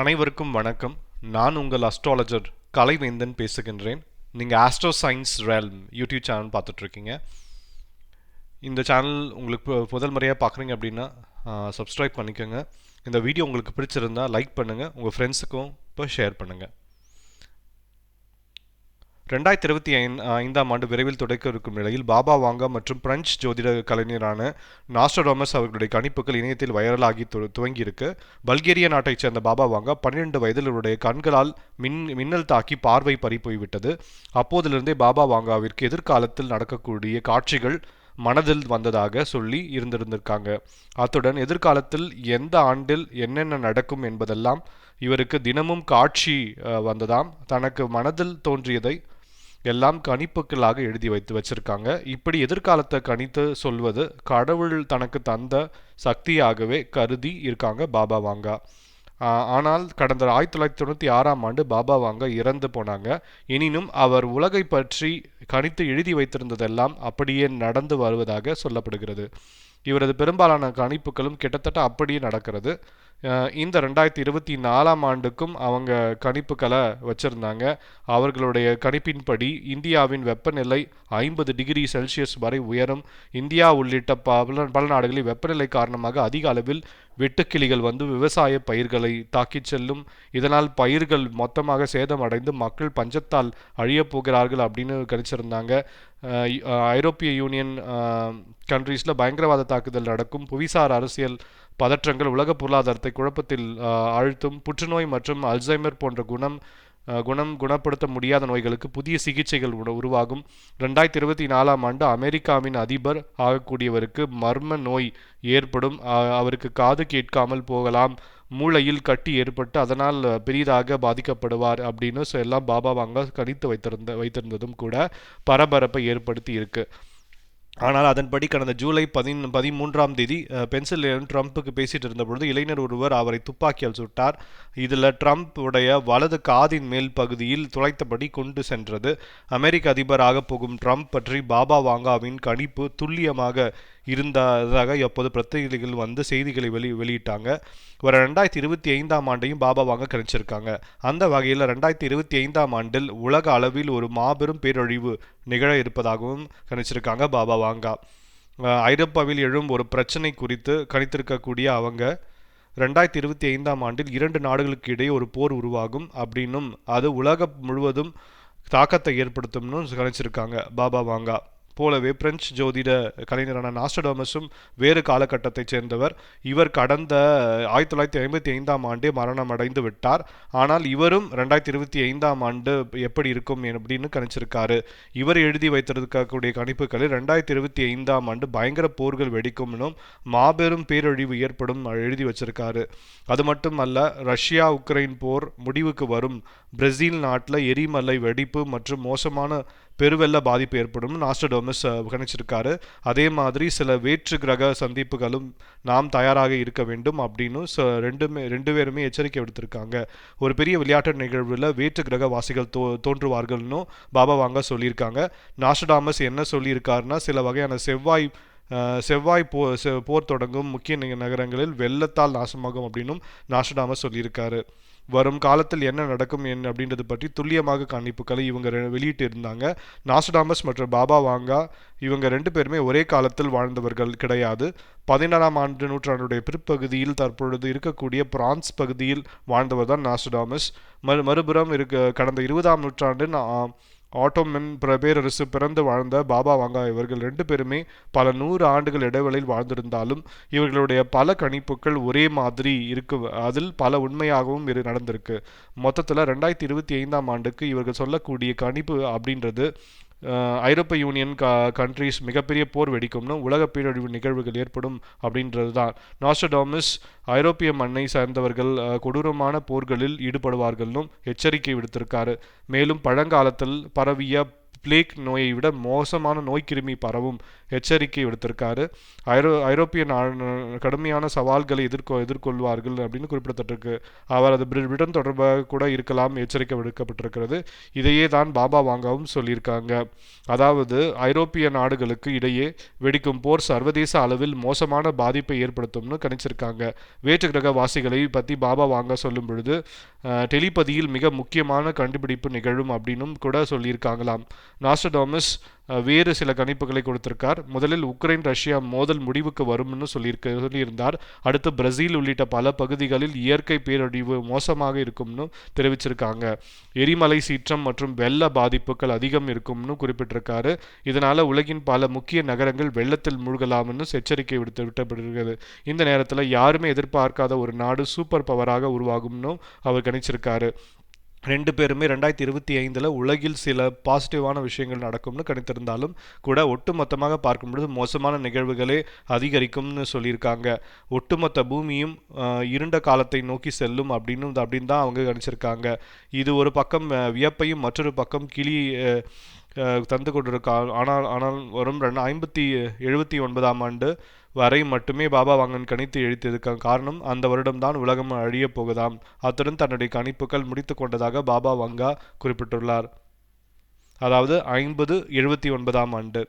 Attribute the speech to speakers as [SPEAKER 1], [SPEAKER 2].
[SPEAKER 1] அனைவருக்கும் வணக்கம். நான் உங்கள் அஸ்ட்ராலஜர் கலைவேந்தன் பேசுகின்றேன். நீங்கள் astro science realm YouTube channel பார்த்துட்ருக்கீங்க. இந்த சேனல் உங்களுக்கு முதல் முறையாக பார்க்குறீங்க அப்படின்னா சப்ஸ்கிரைப் பண்ணிக்கோங்க. இந்த வீடியோ உங்களுக்கு பிடிச்சிருந்தா லைக் பண்ணுங்கள் உங்கள் ஃப்ரெண்ட்ஸுக்கும் இப்போ ஷேர் பண்ணுங்கள் ரெண்டாயிரத்தி இருபத்தி ஐந் ஐந்தாம் ஆண்டு விரைவில் தொடக்க இருக்கும் நிலையில் பாபா வாங்கா மற்றும் பிரெஞ்சு ஜோதிட கலைஞரான நாஸ்டரோமஸ் அவர்களுடைய கணிப்புகள் இணையத்தில் வைரலாகி து துவங்கியிருக்கு. பல்கேரிய நாட்டைச் சேர்ந்த பாபா வாங்கா பன்னிரண்டு வயதில் இவருடைய கண்களால் மின் மின்னல் தாக்கி பார்வை பறிப்போய்விட்டது அப்போதிலிருந்தே பாபா வாங்காவிற்கு எதிர்காலத்தில் நடக்கக்கூடிய காட்சிகள் மனதில் வந்ததாக சொல்லி இருந்திருந்திருக்காங்க. அத்துடன் எதிர்காலத்தில் எந்த ஆண்டில் என்னென்ன நடக்கும் என்பதெல்லாம் இவருக்கு தினமும் காட்சி வந்ததாம். தனக்கு மனதில் தோன்றியதை எல்லாம் கணிப்புகளாக எழுதி வைத்து வச்சிருக்காங்க. இப்படி எதிர்காலத்தை கணித்து சொல்வது கடவுள் தனக்கு தந்த சக்தியாகவே கருதி இருக்காங்க பாபா வாங்கா. ஆனால் கடந்த ஆயிரத்தி தொள்ளாயிரத்தி தொண்ணூற்றி ஆறாம் ஆண்டு பாபா வாங்கா இறந்து போனாங்க. எனினும் அவர் உலகை பற்றி கணித்து எழுதி வைத்திருந்ததெல்லாம் அப்படியே நடந்து வருவதாக சொல்லப்படுகிறது. இவரது பெரும்பாலான கணிப்புகளும் கிட்டத்தட்ட அப்படியே நடக்கிறது. இந்த ரெண்டாயிரத்தி இருபத்தி நாலாம் ஆண்டுக்கும் அவங்க கணிப்புகளை வச்சிருந்தாங்க. அவர்களுடைய கணிப்பின்படி இந்தியாவின் வெப்பநிலை ஐம்பது டிகிரி செல்சியஸ் வரை உயரும். இந்தியா உள்ளிட்ட பல பல நாடுகளில் வெப்பநிலை காரணமாக அதிக அளவில் வெட்டுக்கிளிகள் வந்து விவசாய பயிர்களை தாக்கிச் செல்லும். இதனால் பயிர்கள் மொத்தமாக சேதமடைந்து மக்கள் பஞ்சத்தால் அழியப் போகிறார்கள் அப்படின்னு கணிச்சிருந்தாங்க. ஐரோப்பிய யூனியன் கண்ட்ரீஸில் பயங்கரவாத தாக்குதல் நடக்கும். புவிசார் அரசியல் பதற்றங்கள் உலக பொருளாதாரத்தை குழப்பத்தில் ஆழ்த்தும். புற்றுநோய் மற்றும் அல்சைமர் போன்ற குணம் குணம் குணப்படுத்த முடியாத நோய்களுக்கு புதிய சிகிச்சைகள் உருவாகும். ரெண்டாயிரத்தி இருபத்தி நாலாம் ஆண்டு அமெரிக்காவின் அதிபர் ஆகக்கூடியவருக்கு மர்ம நோய் ஏற்படும். அவருக்கு காது கேட்காமல் போகலாம். மூளையில் கட்டி ஏற்பட்டு அதனால் பெரிதாக பாதிக்கப்படுவார் அப்படின்னு எல்லாம் பாபா வாங்க கணித்து வைத்திருந்த வைத்திருந்ததும் கூட பரபரப்பை ஏற்படுத்தி இருக்கு. ஆனால் அதன்படி கடந்த ஜூலை பதின் பதிமூன்றாம் தேதி அஹ், ட்ரம்ப்புக்கு பேசிட்டு இருந்தபொழுது இளைஞர் ஒருவர் அவரை துப்பாக்கியால் சுட்டார். இதில் ட்ரம்ப் உடைய வலது காதின் மேல் பகுதியில் துளைத்தபடி கொண்டு சென்றது. அமெரிக்க அதிபராக போகும் ட்ரம்ப் பற்றி பாபா வாங்காவின் கணிப்பு துல்லியமாக இருந்ததாக எப்போது பத்திரிகைகள் வந்து செய்திகளை வெளி வெளியிட்டாங்க. ஒரு ரெண்டாயிரத்தி இருபத்தி ஐந்தாம் ஆண்டையும் பாபா வாங்க கணிச்சிருக்காங்க. அந்த வகையில் ரெண்டாயிரத்தி இருபத்தி ஐந்தாம் ஆண்டில் உலக அளவில் ஒரு மாபெரும் பேரழிவு நிகழ இருப்பதாகவும் கணிச்சிருக்காங்க பாபா வாங்கா. ஐரோப்பாவில் எழும் ஒரு பிரச்சனை குறித்து கணித்திருக்கக்கூடிய அவங்க ரெண்டாயிரத்தி இருபத்தி ஐந்தாம் ஆண்டில் இரண்டு நாடுகளுக்கு இடையே ஒரு போர் உருவாகும் அப்படின்னும் அது உலகம் முழுவதும் தாக்கத்தை ஏற்படுத்தும்னு கணிச்சிருக்காங்க பாபா வாங்கா. போலவே பிரெஞ்சு ஜோதிட கலைஞரான நாஸ்டடாமஸும் வேறு காலகட்டத்தைச் சேர்ந்தவர். இவர் கடந்த ஆயிரத்தி தொள்ளாயிரத்தி ஐம்பத்தி ஐந்தாம் ஆண்டே மரணம் அடைந்து விட்டார். ஆனால் இவரும் ரெண்டாயிரத்தி இருபத்தி ஐந்தாம் ஆண்டு எப்படி இருக்கும் அப்படின்னு கணிச்சிருக்காரு. இவர் எழுதி வைத்திருக்கக்கூடிய கணிப்புகளில் ரெண்டாயிரத்தி இருபத்தி ஐந்தாம் ஆண்டு பயங்கர போர்கள் வெடிக்கும்னும் மாபெரும் பேரழிவு ஏற்படும் எழுதி வச்சிருக்காரு. அது மட்டும் அல்ல ரஷ்யா உக்ரைன் போர் முடிவுக்கு வரும் பிரேசில் நாட்டில் எரிமலை வெடிப்பு மற்றும் மோசமான பெருவெள்ள பாதிப்பு ஏற்படும். நாஸ்டடோமஸ் கணிச்சிருக்காரு அதே மாதிரி சில வேற்று கிரக சந்திப்புகளும் நாம் தயாராக இருக்க வேண்டும் அப்படின்னு ச- ரெண்டுமே ரெண்டு பேருமே எச்சரிக்கை விடுத்திருக்காங்க. ஒரு பெரிய விளையாட்டு நிகழ்வில் வேற்று கிரக வாசிகள் தோ தோன்றுவார்கள்னு பாபா வாங்க சொல்லியிருக்காங்க. நாஸ்டடாமஸ் என்ன சொல்லியிருக்காருன்னா சில வகையான செவ்வாய் செவ்வாய் போ போர் தொடங்கும் முக்கிய நகரங்களில் வெள்ளத்தால் நாசமாகும் அப்படின்னும் நாஸ்டடாமஸ் சொல்லியிருக்காரு. வரும் காலத்தில் என்ன நடக்கும் என்ன அப்படின்றது பற்றி துல்லியமாக கணிப்புகளை இவங்க வெளியிட்டு இருந்தாங்க நாசடாமஸ் மற்றும் பாபா வாங்கா இவங்க ரெண்டு பேருமே ஒரே காலத்தில் வாழ்ந்தவர்கள் கிடையாது. பதினாறாம் ஆண்டு நூற்றாண்டுடைய பிற்பகுதியில் தற்பொழுது இருக்கக்கூடிய பிரான்ஸ் பகுதியில் வாழ்ந்தவர் தான் நாசடாமஸ். மறு மறுபுறம் இருக்க கடந்த இருபதாம் நூற்றாண்டு ஆட்டோமன் பிரபேரரசு பிறந்து வாழ்ந்த பாபா வாங்கா இவர்கள் ரெண்டு பேருமே பல நூறு ஆண்டுகள் இடைவெளியில் வாழ்ந்திருந்தாலும் இவர்களுடைய பல கணிப்புகள் ஒரே மாதிரி இருக்கு. அதில் பல உண்மையாகவும் இரு நடந்திருக்கு. மொத்தத்தில் ரெண்டாயிரத்தி இருபத்தி ஐந்தாம் ஆண்டுக்கு இவர்கள் சொல்லக்கூடிய கணிப்பு அப்படின்றது ஐரோப்பிய யூனியன் க கண்ட்ரிஸ் மிகப்பெரிய போர் வெடிக்கும்னு உலக பேரழிவு நிகழ்வுகள் ஏற்படும் அப்படின்றது தான் நாஸ்டடாமஸ் ஐரோப்பிய மண்ணை சார்ந்தவர்கள் அஹ், கொடூரமான போர்களில் ஈடுபடுவார்கள்னும் எச்சரிக்கை விடுத்திருக்காரு. மேலும் பழங்காலத்தில் பரவிய பிளேக் நோயை விட மோசமான நோய் கிருமி பரவும் எச்சரிக்கை விடுத்திருக்காரு. ஐரோ ஐரோப்பிய கடுமையான சவால்களை எதிர்கொ எதிர்கொள்வார்கள் அப்படின்னு குறிப்பிடப்பட்டிருக்கு. அவர் அது பிரிட்டன் தொடர்பாக கூட இருக்கலாம் எச்சரிக்கை விடுக்கப்பட்டிருக்கிறது. இதையே தான் பாபா வாங்காவும் சொல்லியிருக்காங்க. அதாவது ஐரோப்பிய நாடுகளுக்கு இடையே வெடிக்கும் போர் சர்வதேச அளவில் மோசமான பாதிப்பை ஏற்படுத்தும்னு கணிச்சிருக்காங்க. வேற்று கிரக வாசிகளை பற்றி பாபா வாங்க சொல்லும் பொழுது டெலிபதியில் மிக முக்கியமான கண்டுபிடிப்பு நிகழும் அப்படின்னும் கூட சொல்லியிருக்காங்களாம். நாஸ்டடாமஸ் வேறு சில கணிப்புகளை கொடுத்திருக்கார். முதலில் உக்ரைன் ரஷ்யா மோதல் முடிவுக்கு வரும்னு சொல்லியிருக்க சொல்லியிருந்தார். அடுத்து பிரேசில் உள்ளிட்ட பல பகுதிகளில் இயற்கை பேரழிவு மோசமாக இருக்கும்னு தெரிவிச்சிருக்காங்க. எரிமலை சீற்றம் மற்றும் வெள்ள பாதிப்புகள் அதிகம் இருக்கும்னு குறிப்பிட்டிருக்காரு. இதனால உலகின் பல முக்கிய நகரங்கள் வெள்ளத்தில் மூழ்கலாம்னு எச்சரிக்கை விடுத்து விட்டப்படுகிறது இந்த நேரத்தில் யாருமே எதிர்பார்க்காத ஒரு நாடு சூப்பர் பவராக உருவாகும்னு அவர் கணிச்சிருக்காரு. ரெண்டு பேருமே ரெண்டாயிரத்தி இருபத்தி ஐந்தில் உலகில் சில பாசிட்டிவான விஷயங்கள் நடக்கும்னு கணித்திருந்தாலும் கூட ஒட்டுமொத்தமாக பார்க்கும்பொழுது மோசமான நிகழ்வுகளே அதிகரிக்கும்னு சொல்லியிருக்காங்க. ஒட்டுமொத்த பூமியும் இருண்ட காலத்தை நோக்கி செல்லும் அப்படின்னு அப்படின்னு தான் அவங்க கணிச்சிருக்காங்க. இது ஒரு பக்கம் வியப்பையும் மற்றொரு பக்கம் கிளி தந்து கொண்டிருக்கா ஆனால் ஆனால் வரும் ரெண்டு ஐம்பத்தி எழுபத்தி ஒன்பதாம் ஆண்டு வரை மட்டுமே பாபா வாங்கன் கணித்து எழுத்தியிருக்க காரணம் அந்த வருடம்தான் உலகம் அழியப் போகுதாம். அத்துடன் தன்னுடைய கணிப்புகள் முடித்து கொண்டதாக பாபா வங்கா குறிப்பிட்டுள்ளார். அதாவது ஐம்பது எழுபத்தி ஒன்பதாம் ஆண்டு.